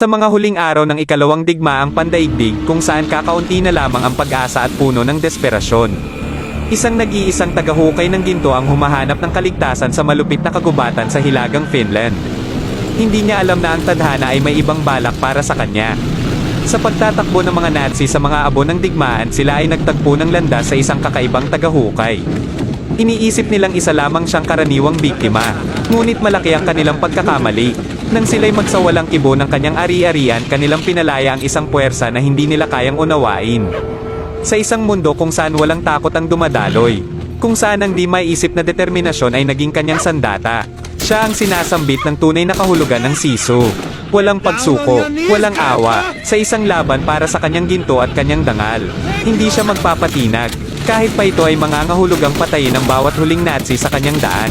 Sa mga huling araw ng ikalawang digmaang pandaigdig kung saan kakaunti na lamang ang pag-asa at puno ng desperasyon. Isang nag-iisang tagahukay ng ginto ang humahanap ng kaligtasan sa malupit na kagubatan sa Hilagang Finland. Hindi niya alam na ang tadhana ay may ibang balak para sa kanya. Sa pagtatakbo ng mga Nazi sa mga abo ng digmaan sila ay nagtagpo ng landas sa isang kakaibang tagahukay. Iniisip nilang isa lamang siyang karaniwang biktima, ngunit malaki ang kanilang pagkakamali. Nang sila'y magsawalang kibo ng kanyang ari-arian kanilang pinalaya ang isang puwersa na hindi nila kayang unawain. Sa isang mundo kung saan walang takot ang dumadaloy, kung saan ang di maiisip na determinasyon ay naging kanyang sandata, siya ang sinasambit ng tunay na kahulugan ng siso. Walang pagsuko, walang awa, sa isang laban para sa kanyang ginto at kanyang dangal. Hindi siya magpapatinag, kahit pa ito ay mangangahulugang patayin ang bawat huling Nazi sa kanyang daan.